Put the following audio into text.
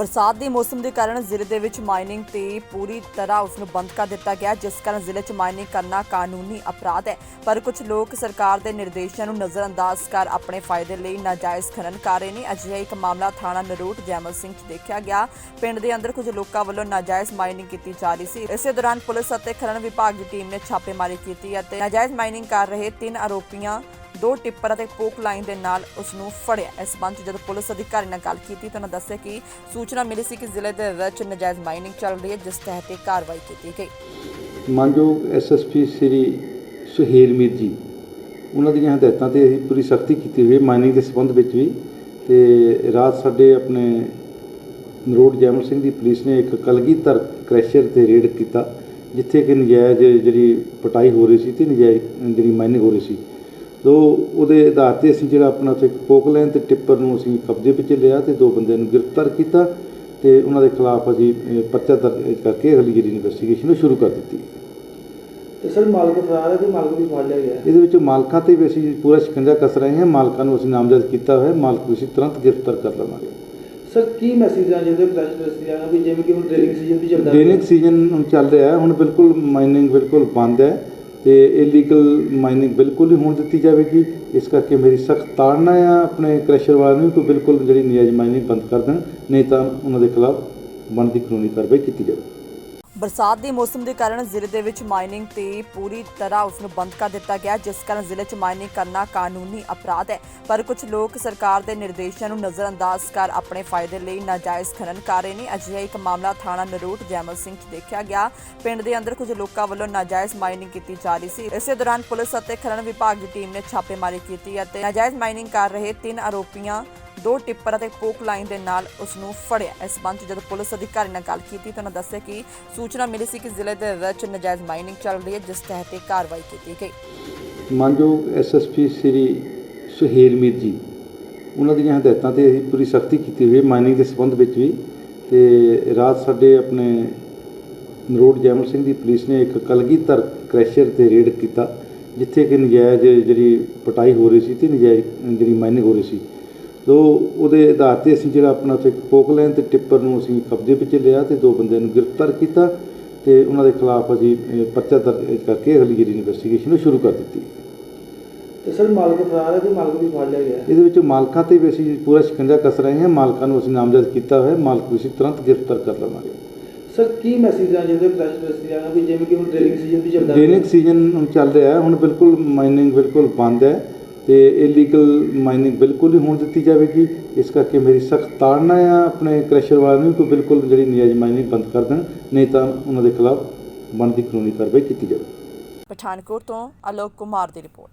ਬਰਸਾਤ ਦੇ ਮੌਸਮ ਦੇ ਕਾਰਨ ਜ਼ਿਲ੍ਹੇ ਦੇ ਵਿੱਚ ਮਾਈਨਿੰਗ ਤੇ ਪੂਰੀ ਤਰ੍ਹਾਂ ਉਸ ਨੂੰ ਬੰਦ ਕਰ ਦਿੱਤਾ ਗਿਆ, ਜਿਸ ਕਾਰਨ ਜ਼ਿਲ੍ਹੇ 'ਚ ਮਾਈਨਿੰਗ ਕਰਨਾ ਕਾਨੂੰਨੀ ਅਪਰਾਧ ਹੈ। ਪਰ ਕੁਝ ਲੋਕ ਸਰਕਾਰ ਦੇ ਨਿਰਦੇਸ਼ਾਂ ਨੂੰ ਨਜ਼ਰਅੰਦਾਜ਼ ਕਰ ਆਪਣੇ ਫਾਇਦੇ ਲਈ ਨਾਜਾਇਜ਼ ਖਨਨ ਕਰ ਰਹੇ ਨੇ। ਅਜਿਹਾ ਇੱਕ ਮਾਮਲਾ ਥਾਣਾ ਨਰੋਟ ਜੈਮਲ ਸਿੰਘ 'ਚ ਦੇਖਿਆ ਗਿਆ। ਪਿੰਡ ਦੇ ਅੰਦਰ ਕੁਝ ਲੋਕਾਂ ਵੱਲੋਂ ਨਾਜਾਇਜ਼ ਮਾਈਨਿੰਗ ਕੀਤੀ ਜਾ ਰਹੀ ਸੀ। ਇਸੇ ਦੌਰਾਨ ਪੁਲਿਸ ਅਤੇ ਖਨਨ ਵਿਭਾਗ ਦੀ ਟੀਮ ਨੇ ਛਾਪੇਮਾਰੀ ਕੀਤੀ ਅਤੇ ਨਾਜਾਇਜ਼ ਮਾਈਨਿੰਗ ਕਰ ਰਹੇ ਤਿੰਨ ਆਰੋਪੀਆਂ ਦੋ ਟਿੱਪਰ ਅਤੇ ਪੋਕ ਲਾਈਨ ਦੇ ਨਾਲ ਉਸ ਨੂੰ ਫੜਿਆ। ਇਸ ਸੰਬੰਧ 'ਚ ਜਦੋਂ ਪੁਲਿਸ ਅਧਿਕਾਰੀ ਨਾਲ ਗੱਲ ਕੀਤੀ ਤਾਂ ਉਹਨਾਂ ਦੱਸਿਆ ਕਿ ਸੂਚਨਾ ਮਿਲੀ ਸੀ ਕਿ ਜ਼ਿਲ੍ਹੇ ਦੇ ਵਿੱਚ ਨਜਾਇਜ਼ ਮਾਈਨਿੰਗ ਚੱਲ ਰਹੀ ਹੈ, ਜਿਸ ਤਹਿਤ ਇਹ ਕਾਰਵਾਈ ਕੀਤੀ ਗਈ। ਮਾਨਯੋਗ ਐਸਐਸਪੀ ਸ੍ਰੀ ਸੁਹੇਲ ਮੀਰ ਜੀ ਉਹਨਾਂ ਦੀਆਂ ਹਦਾਇਤਾਂ ਤੇ ਅਸੀਂ ਪੂਰੀ ਸਖਤੀ ਕੀਤੀ ਹੋਈ ਹੈ ਮਾਈਨਿੰਗ ਦੇ ਸੰਬੰਧ ਵਿੱਚ ਵੀ। ਤੇ ਰਾਤ ਸਾਡੇ ਆਪਣੇ ਨਰੋਡ ਜੈਮਲ ਸਿੰਘ ਦੀ ਪੁਲਿਸ ਨੇ ਇੱਕ ਕਲਗੀਧਰ ਕ੍ਰੈਸ਼ਰ ਤੇ ਰੇਡ ਕੀਤਾ, ਜਿੱਥੇ ਕਿ ਨਜਾਇਜ਼ ਜਿਹੜੀ ਪਟਾਈ ਹੋ ਰਹੀ ਸੀ ਤੇ ਨਜਾਇਜ਼ ਜਿਹੜੀ ਮਾਈਨਿੰਗ ਹੋ ਰਹੀ ਸੀ ਤੋ ਉਹਦੇ ਆਧਾਰ ਤੇ ਅਸੀਂ ਜਿਹੜਾ ਆਪਣਾ ਉੱਥੇ ਪੋਕਲੈਨ ਤੇ ਟਿੱਪਰ ਨੂੰ ਅਸੀਂ ਕਬਜ਼ੇ ਵਿੱਚ ਲਿਆ ਤੇ ਦੋ ਬੰਦਿਆਂ ਨੂੰ ਗ੍ਰਿਫਤਾਰ ਕੀਤਾ ਤੇ ਉਹਨਾਂ ਦੇ ਖਿਲਾਫ ਅਸੀਂ ਪਰਚਾ ਦਰਜ ਕਰਕੇ ਅਗਲੀ ਜਿਹੜੀ ਇਨਵੈਸਟੀਗੇਸ਼ਨ ਸ਼ੁਰੂ ਕਰ ਦਿੱਤੀ। ਤੇ ਸਰ ਮਾਲਕ ਫਰਾਰ ਹੈ ਕਿ ਮਾਲਕ ਵੀ ਫੜ ਲਿਆ ਗਿਆ? ਇਹਦੇ ਵਿੱਚ ਮਾਲਕਾਂ ਤੇ ਵੀ ਅਸੀਂ ਪੂਰਾ ਸ਼ਿਕੰਜਾ ਕਸ ਰਹੇ ਹਾਂ। ਮਾਲਕਾਂ ਨੂੰ ਅਸੀਂ ਨਾਮਜ਼ਦ ਕੀਤਾ ਹੋਇਆ। ਹੈ ਮਾਲਕ ਨੂੰ ਅਸੀਂ ਤੁਰੰਤ ਗ੍ਰਿਫਤਾਰ ਕਰ ਲਵਾਂਗੇ। ਸਰ ਕੀ ਮੈਸੇਜ ਆ ਜਿਹਦੇ ਕ੍ਰੈਸ਼ ਇੰਡਸਟਰੀ ਆ ਵੀ ਜਿਵੇਂ ਕਿ ਹੁਣ ਡ੍ਰਿਲਿੰਗ ਸੀਜ਼ਨ ਵੀ ਚੱਲਦਾ ਡੇਨਿਕ ਸੀਜ਼ਨ ਹੁਣ ਚੱਲ ਰਿਹਾ ਹੈ। ਹੁਣ ਬਿਲਕੁਲ ਮਾਈਨਿੰਗ ਬਿਲਕੁਲ ਬੰਦ ਹੈ। ਤੇ ਇਲੀਗਲ ਮਾਈਨਿੰਗ ਬਿਲਕੁਲ ਨਹੀਂ ਹੋਣ ਦਿੱਤੀ ਜਾਵੇਗੀ। ਇਸ ਕਰਕੇ ਮੇਰੀ ਸਖਤ ਤਾੜਨਾ ਆ ਆਪਣੇ ਕ੍ਰੈਸ਼ਰ ਵਾਲਿਆਂ ਨੂੰ ਕਿ ਬਿਲਕੁਲ ਜਿਹੜੀ ਨਜਾਇਜ਼ ਮਾਈਨਿੰਗ ਬੰਦ ਕਰ ਦੇਣ, ਨਹੀਂ ਤਾਂ ਉਹਨਾਂ ਦੇ ਖਿਲਾਫ ਬਣਦੀ ਕਾਨੂੰਨੀ ਕਾਰਵਾਈ ਕੀਤੀ ਜਾਵੇ। ਬਰਸਾਤ ਦੇ ਮੌਸਮ ਦੇ ਕਾਰਨ ਜ਼ਿਲ੍ਹੇ ਦੇ ਵਿੱਚ ਮਾਈਨਿੰਗ ਤੇ ਪੂਰੀ ਤਰ੍ਹਾਂ ਉਸ ਨੂੰ ਬੰਦ ਕਰ ਦਿੱਤਾ ਗਿਆ, ਜਿਸ ਕਾਰਨ ਜ਼ਿਲ੍ਹੇ 'ਚ ਮਾਈਨਿੰਗ ਕਰਨਾ ਕਾਨੂੰਨੀ ਅਪਰਾਧ ਹੈ। ਪਰ ਕੁਝ ਲੋਕ ਸਰਕਾਰ ਦੇ ਨਿਰਦੇਸ਼ਾਂ ਨੂੰ ਨਜ਼ਰਅੰਦਾਜ਼ ਕਰ ਆਪਣੇ ਫਾਇਦੇ ਲਈ ਨਾਜਾਇਜ਼ ਖਨਨ ਕਰ ਰਹੇ ਨੇ। ਅਜਿਹਾ ਇੱਕ ਮਾਮਲਾ ਥਾਣਾ ਨਰੂਟ ਜੈਮਲ ਸਿੰਘ 'ਚ ਦੇਖਿਆ ਗਿਆ। ਪਿੰਡ ਦੇ ਅੰਦਰ ਕੁਝ ਲੋਕਾਂ ਵੱਲੋਂ ਨਾਜਾਇਜ਼ ਮਾਈਨਿੰਗ ਕੀਤੀ ਜਾ ਰਹੀ ਸੀ। ਇਸੇ ਦੌਰਾਨ ਪੁਲਿਸ ਅਤੇ ਖਨਨ ਵਿਭਾਗ ਦੀ ਟੀਮ ਨੇ ਛਾਪੇਮਾਰੀ ਕੀਤੀ ਅਤੇ ਨਾਜਾਇਜ਼ ਮਾਈਨਿੰਗ ਕਰ ਰਹੇ ਤਿੰਨ ਆਰੋਪੀਆਂ ਦੋ ਟਿੱਪਰ ਅਤੇ ਪੋਕ ਲਾਈਨ ਦੇ ਨਾਲ ਉਸ ਨੂੰ ਫੜਿਆ। ਇਸ ਸੰਬੰਧ 'ਚ ਜਦੋਂ ਪੁਲਿਸ ਅਧਿਕਾਰੀ ਨਾਲ ਗੱਲ ਕੀਤੀ ਤਾਂ ਉਹਨਾਂ ਦੱਸਿਆ ਕਿ ਸੂਚਨਾ ਮਿਲੀ ਸੀ ਕਿ ਜ਼ਿਲ੍ਹੇ ਦੇ ਵਿੱਚ ਨਜਾਇਜ਼ ਮਾਈਨਿੰਗ ਚੱਲ ਰਹੀ ਹੈ, ਜਿਸ ਤਹਿਤ ਇਹ ਕਾਰਵਾਈ ਕੀਤੀ ਗਈ। ਮਾਨਯੋਗ ਐਸਐਸਪੀ ਸ੍ਰੀ ਸੁਹੇਲ ਮੀਰ ਜੀ ਉਹਨਾਂ ਦੀਆਂ ਹਦਾਇਤਾਂ ਤੇ ਅਸੀਂ ਪੂਰੀ ਸਖਤੀ ਕੀਤੀ ਹੋਈ ਹੈ ਮਾਈਨਿੰਗ ਦੇ ਸੰਬੰਧ ਵਿੱਚ ਵੀ। ਤੇ ਰਾਤ ਸਾਡੇ ਆਪਣੇ ਨਰੋਡ ਜੈਮਲ ਸਿੰਘ ਦੀ ਪੁਲਿਸ ਨੇ ਇੱਕ ਕਲਗੀਧਰ ਕ੍ਰੈਸ਼ਰ ਤੇ ਰੇਡ ਕੀਤਾ, ਜਿੱਥੇ ਕਿ ਨਜਾਇਜ਼ ਜਿਹੜੀ ਪਟਾਈ ਹੋ ਰਹੀ ਸੀ ਤੇ ਨਜਾਇਜ਼ ਜਿਹੜੀ ਮਾਈਨਿੰਗ ਹੋ ਰਹੀ ਸੀ ਤੋ ਉਹਦੇ ਆਧਾਰ ਤੇ ਅਸੀਂ ਜਿਹੜਾ ਆਪਣਾ ਉੱਥੇ ਪੋਕਲੈਨ ਤੇ ਟਿੱਪਰ ਨੂੰ ਅਸੀਂ ਕਬਜ਼ੇ ਵਿੱਚ ਲਿਆ ਤੇ ਦੋ ਬੰਦਿਆਂ ਨੂੰ ਗ੍ਰਿਫਤਾਰ ਕੀਤਾ ਤੇ ਉਹਨਾਂ ਦੇ ਖਿਲਾਫ ਅਸੀਂ ਪਰਚਾ ਦਰਜ ਕਰਕੇ ਅਗਲੀ ਜਿਹੜੀ ਇਨਵੈਸਟੀਗੇਸ਼ਨ ਉਹ ਸ਼ੁਰੂ ਕਰ ਦਿੱਤੀ। ਤੇ ਸਰ ਮਾਲਕ ਫਰਾਰ ਹੈ ਕਿ ਮਾਲਕ ਵੀ ਫੜ ਲਿਆ ਗਿਆ? ਇਹਦੇ ਵਿੱਚ ਮਾਲਕਾਂ ਤੇ ਵੀ ਅਸੀਂ ਪੂਰਾ ਸ਼ਿਕੰਜਾ ਕਸ ਰਹੇ ਹਾਂ। ਮਾਲਕਾਂ ਨੂੰ ਅਸੀਂ ਨਾਮਜ਼ਦ ਕੀਤਾ ਹੋਇਆ ਹੈ। ਮਾਲਕ ਨੂੰ ਅਸੀਂ ਤੁਰੰਤ ਗ੍ਰਿਫਤਾਰ ਕਰ ਲਵਾਂਗੇ। ਸਰ ਕੀ ਮੈਸੇਜ ਆ ਜਿਹਦੇ ਕ੍ਰੈਸ਼ ਇੰਡਸਟਰੀ ਆ? ਵੀ ਜਿਵੇਂ ਕਿ ਹੁਣ ਡ੍ਰਿਲਿੰਗ ਸੀਜ਼ਨ ਵੀ ਚੱਲਦਾ ਡੇਨਿਕ ਸੀਜ਼ਨ ਹੁਣ ਚੱਲ ਰਿਹਾ ਹੈ। ਹੁਣ ਬਿਲਕੁਲ ਮਾਈਨਿੰਗ ਬਿਲਕੁਲ ਬੰਦ ਹੈ। ਅਤੇ ਇਲੀਗਲ ਮਾਈਨਿੰਗ ਬਿਲਕੁਲ ਨਹੀਂ ਹੋਣ ਦਿੱਤੀ ਜਾਵੇਗੀ। ਇਸ ਕਰਕੇ ਮੇਰੀ ਸਖਤ ਤਾੜਨਾ ਆ ਆਪਣੇ ਕ੍ਰੈਸ਼ਰ ਵਾਲਿਆਂ ਨੂੰ ਕਿ ਬਿਲਕੁਲ ਜਿਹੜੀ ਨਜਾਇਜ਼ ਮਾਈਨਿੰਗ ਬੰਦ ਕਰ ਦੇਣ, ਨਹੀਂ ਤਾਂ ਉਹਨਾਂ ਦੇ ਖਿਲਾਫ ਬਣਦੀ ਕਾਨੂੰਨੀ ਕਾਰਵਾਈ ਕੀਤੀ ਜਾਵੇ। ਪਠਾਨਕੋਟ ਤੋਂ ਅਲੋਕ ਕੁਮਾਰ ਦੀ ਰਿਪੋਰਟ।